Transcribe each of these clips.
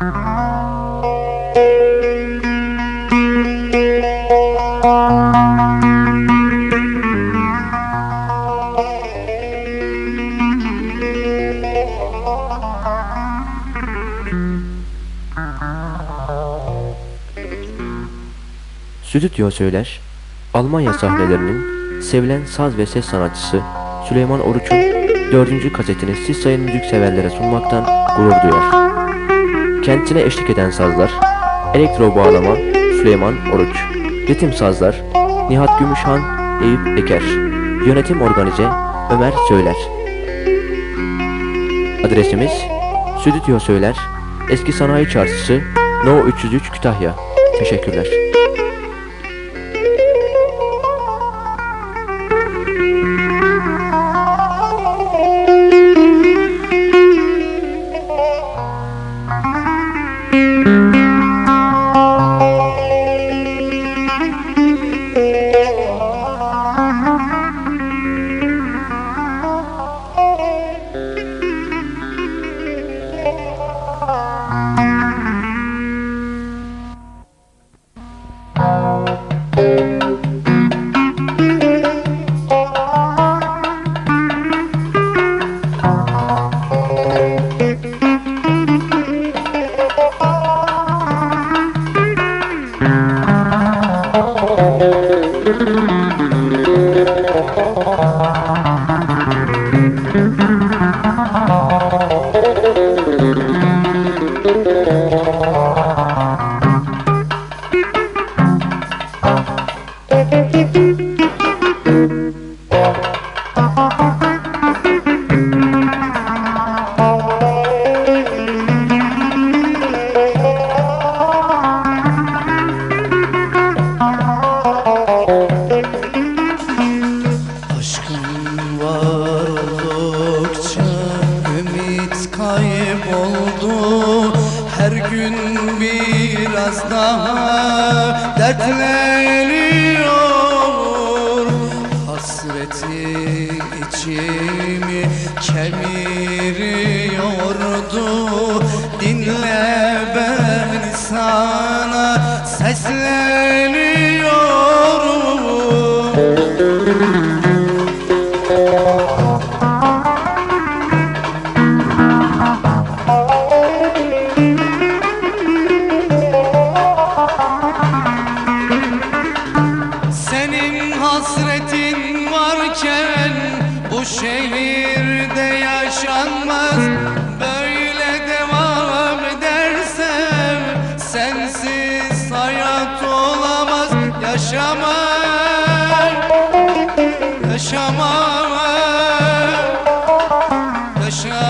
Stüdyo Söyler, Almanya sahnelerinin sevilen saz ve ses sanatçısı Süleyman Oruç'un dördüncü kasetini siz sayın müzik severlere sunmaktan gurur duyar. Kendisine eşlik eden sazlar, elektro bağlama Süleyman Oruç, ritim sazlar Nihat Gümüşhan, Eyüp Eker, yönetim organize Ömer Söyler. Adresimiz Stüdyo Söyler, Eski Sanayi Çarşısı, No 303 Kütahya. Teşekkürler. Kayboldu. Her gün biraz daha dertleniyor içimi kemiriyordu Dinle ben sana sesleniyorum yaşamak,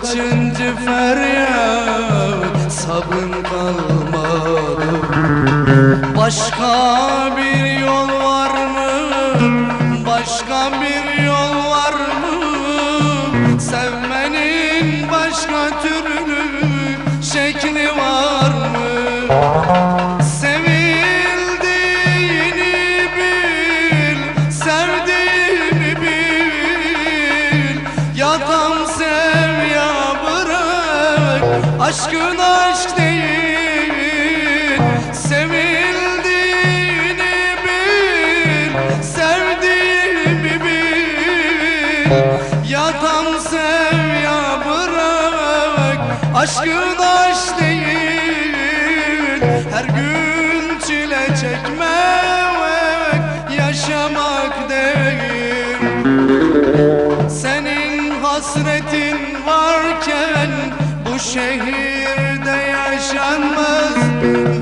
kaçıncı feryat? Sabrım kalmadı. Başka bir yol var Aşkın aşk değil Her gün çile çekmek Yaşamak değil. Senin hasretin varken bu şehirde yaşanmaz.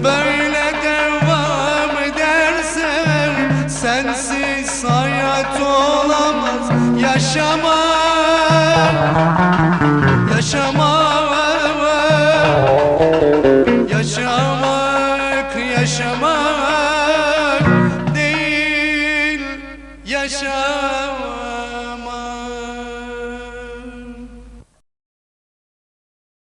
Böyle devam edersen sensiz hayat olamaz. Yaşamak yaşamak değil yaşamak.